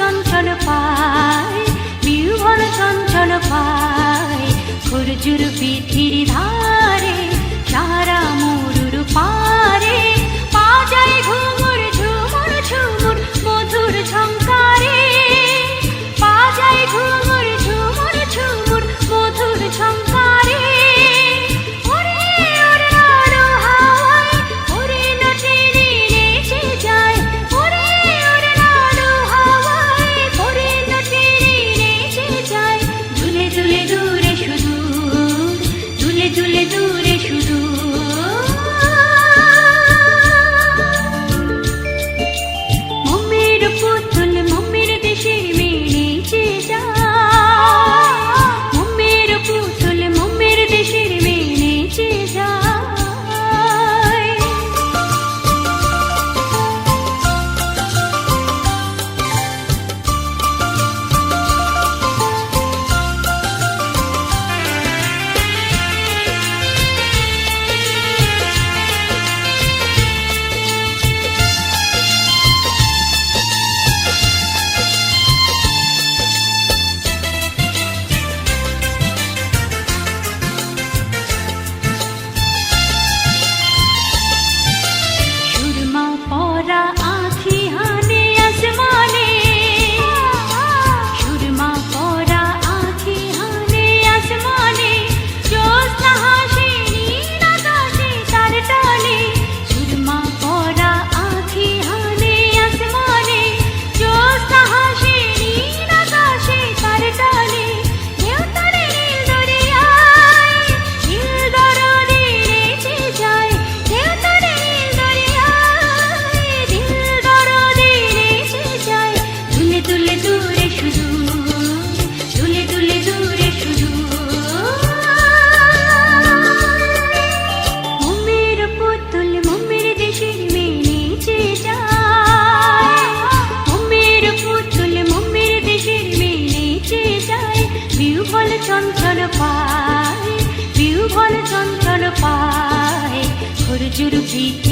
চঞ্চল পায় বিহল চঞ্চল পায় খুরজুর পিঠির ধার little Juruti